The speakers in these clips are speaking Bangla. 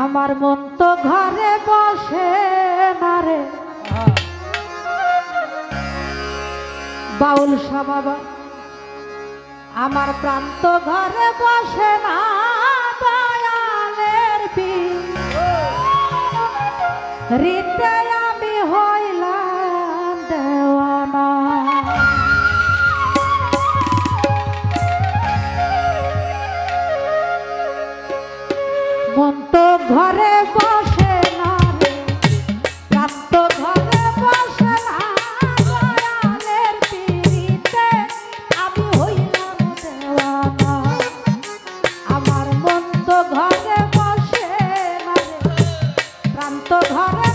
আমার মন তো ঘরে বসে না রে। বাউল বাবা আমার প্রান্ত ঘরে বসে না দয়ালের বি ঘরে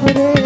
for.